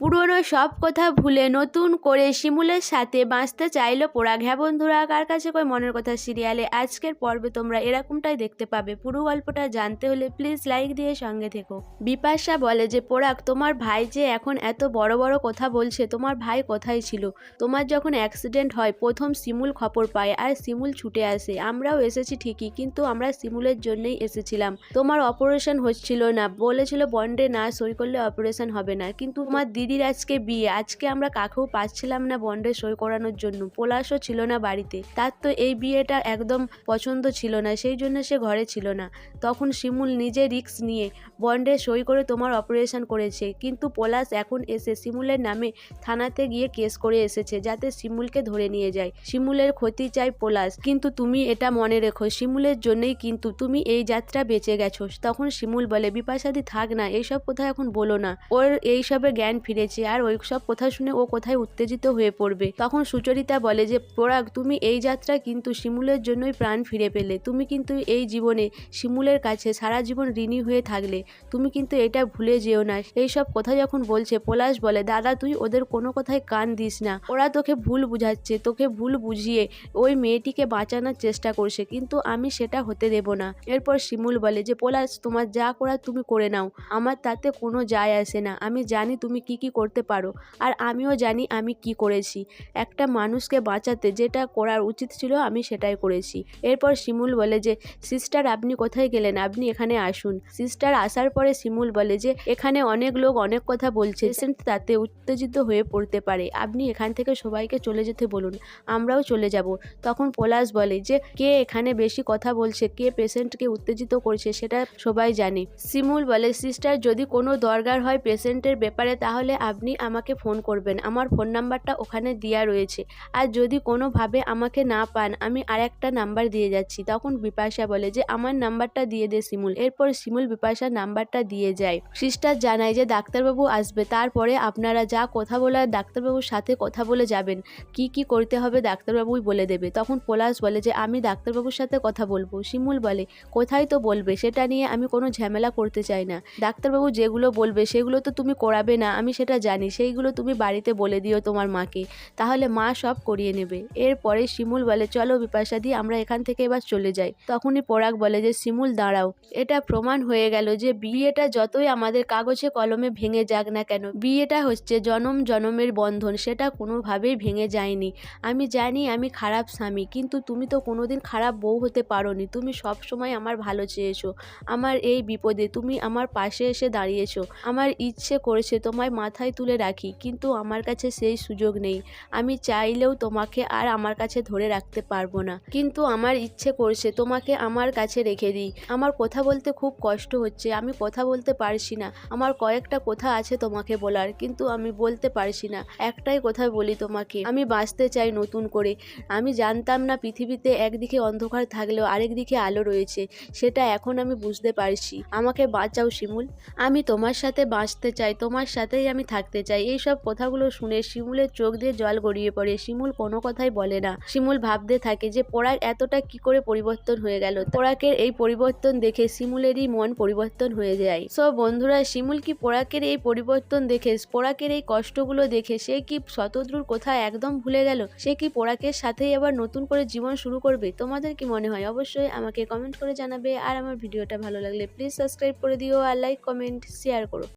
পুরনো সব কথা ভুলে নতুন করে শিমুলের সাথে বাঁচতে চাইলো পোড়াক হ্যাঁ বন্ধুরা। কার কাছে কই মনের কথা সিরিয়ালে? আজকের পর্বে তোমরা এরকমটাই দেখতে পাবে। পুরো গল্পটা জানতে হলে প্লিজ লাইক দিয়ে সঙ্গে থেকো। বিপাশা বলে যে, পোড়াক, তোমার ভাই যে এখন এত বড় বড় কথা বলছে, তোমার ভাই কোথায় ছিল? তোমার যখন অ্যাক্সিডেন্ট হয়, প্রথম শিমুল খবর পায় আর শিমুল ছুটে আসে। আমরাও এসেছি ঠিকই, কিন্তু আমরা শিমুলের জন্যই এসেছিলাম। তোমার অপারেশন হচ্ছিল না। বলেছিল বন্ডে না সই করলে অপারেশন হবে না। কিন্তু তোমার দিদির আজকে বিয়ে। আজকে আমরা কাকেও পাচ্ছিলাম না বন্ডে সই করানোর জন্য। পলাশও ছিল না বাড়িতে। তার তো এই বিয়েটা একদম পছন্দ ছিল না, সেই জন্য সে ঘরে ছিল না। তখন শিমুল নিজে রিস্ক নিয়ে বন্ডে সই করে তোমার অপারেশন করেছে। কিন্তু পলাশ এখন এসে শিমুলের নামে থানাতে গিয়ে কেস করে এসেছে, যাতে শিমুলকে ধরে নিয়ে যায়। শিমুলের ক্ষতি চাই পলাশ, কিন্তু তুমি এটা মনে রেখো, শিমুলের জন্যই কিন্তু তুমি এই যাত্রা বেঁচে গেছো। তখন শিমুল বলে, বিপাশাদি থাক না এইসব কথা এখন বলো না। ওর এইসবে জ্ঞান ফিরেছে আর ওই সব কথা শুনে ও কোথায় উত্তেজিত হয়ে পড়বে। তখন সুচরিতা বলে যে পরাগ তুমি এই যাত্রা কিন্তু শিমুলের জন্যই প্রাণ ফিরে পেলে। তুমি কিন্তু এই জীবনে শিমুলের কাছে সারা জীবন ঋণী হয়ে থাকলে। তুমি কিন্তু এটা ভুলে যেও না। এই সব কথা যখন বলছে, পলাশ বলে, দাদা, তুই ওদের কোনো কথায় কান দিস না। ওরা তোকে ভুল বুঝাচ্ছে, তোকে ভুল বুঝিয়ে ওই মেয়েটিকে বাঁচানোর চেষ্টা করছে, কিন্তু আমি সেটা হতে দেব না। এরপর শিমুল বলে যে, পলাশ, তোমার যা করার তুমি করে নাও। আমার তাতে কোনো যায় আসে না। আমি জানি তুমি কি কি করতে পারো। আর আমিও জানি আমি কি করেছি। একটা মানুষকে বাঁচাতে যেটা করার উচিত ছিল আমি সেটাই করেছি। এরপর শিমুল বলে যে সিস্টার আপনি কোথায় গেলেন? আপনি এখানে আসুন। সিস্টার আসার পরে শিমুল বলে যে, এখানে অনেক লোক অনেক কথা বলছে। পেশেন্ট তাতে উত্তেজিত হয়ে পড়তে পারে। আপনি এখান থেকে সবাইকে চলে যেতে বলুন। আমরাও চলে যাব। তখন পলাশ বলে যে, কে এখানে বেশি কথা বলছে? কে পেশেন্টকে উত্তেজিত করছে? সেটা সবাই জানে। শিমুল বলে সিস্টার যদি কোনো দরকার হয় পেশেন্টের ব্যাপারে তাহলে আপনি আমাকে ফোন করবেন। আমার ফোন নাম্বারটা ওখানে দেওয়া রয়েছে। আর যদি কোনোভাবে আমাকে না পান, আমি আর একটা নাম্বার দিয়ে যাচ্ছি। তখন বিপাশা বলে যে, আমার নাম্বারটা দিয়ে দে শিমুল। এরপর শিমুল বিপাশার নাম্বারটা দিয়ে যায়। সিস্টার জানায় যে, ডাক্তারবাবু আসবে। তারপরে আপনারা যা কথা বলার, ডাক্তারবাবুর সাথে কথা বলে যাবেন। কি কি করতে হবে ডাক্তারবাবুই বলে দেবে। তখন পলাশ বলে যে, আমি ডাক্তারবাবুর সাথে কথা বলব। শিমুল বলে, কোথায় তো বলবে? সেটা নিয়ে আমি কোনো ঝামেলা করতে চাই না। ডাক্তারবাবু যেগুলো বলবে, সেগুলো তো তুমি করাবে না। আমি সেটা জানি, সেইগুলো তুমি বাড়িতে বলে দিও তোমার মাকে। তাহলে মা সব করিয়ে নেবে। এরপরে শিমুল বলে, চলো বিপাশাদি আমরা এখান থেকে এবার চলে যাই। তখনই পরাগ বলে যে, শিমুল, দাঁড়াও। এটা প্রমাণ হয়ে গেল যে, বিয়েটা যতই আমাদের কাগজে কলমে ভেঙে যাক না কেন, বিয়েটা হচ্ছে জনম জনমের বন্ধন, সেটা কোনোভাবেই ভেঙে যায়নি। আমি জানি আমি খারাপ স্বামী, কিন্তু তুমি তো কোনোদিন খারাপ বউ হতে পারোনি। তুমি সব সময় আমার ভালো চেয়েছো। আমার এই বিপদে তুমি আমার পাশে এসে দাঁড়িয়েছো। আমার ইচ্ছে করেছে তোমায় মাথায় তুলে রাখি, কিন্তু আমার কাছে সেই সুযোগ নেই। আমি চাইলেও তোমাকে আর আমার কাছে ধরে রাখতে পারব না। কিন্তু আমার ইচ্ছে করছে তোমাকে আমার কাছে রেখে দিই। আমার কথা বলতে খুব কষ্ট হচ্ছে, আমি কথা বলতে পারছি না। আমার কয়েকটা কথা আছে তোমাকে বলার, কিন্তু আমি বলতে পারছি না। একটাই কথা বলি তোমাকে, আমি বাঁচতে চাই নতুন করে। আমি জানতাম না পৃথিবীতে একদিকে অন্ধকার থাকলেও আরেক দিকে আলো রয়েছে, সেটা এখন আমি বুঝতে পারছি। আমাকে বাঁচাও শিমুল, আমি তোমার সাথে বাঁচতে চাই, তোমার সাথেই আমি থাকতে চাই। এই সব কথাগুলো শুনে শিমুলের চোখ দিয়ে জল গড়িয়ে পড়ে। শিমুল কোনো কথাই বলে না। শিমুল ভাবতে থাকে যে পড়ার এতটা কি করে পরিবর্তন হয়ে গেল। পোড়াকের এই পরিবর্তন দেখে শিমুলেরই মন পরিবর্তন হয়ে যায়। সো বন্ধুরা, শিমুল কি পোড়াকের এই পরিবর্তন দেখে, পোড়াকের এই কষ্টগুলো দেখে, সে কি শতদ্রুর কথা একদম ভুলে গেল? সে কি পোড়াকের সাথেই আবার নতুন করে জীবন শুরু করবে? তোমাদের কি মনে হয়? অবশ্যই আমাকে কমেন্ট করে জানাবে। আর আমার ভিডিওটা ভালো লাগলে প্লিজ সাবস্ক্রাইব করে দিও। আর লাইক কমেন্ট শেয়ার করো।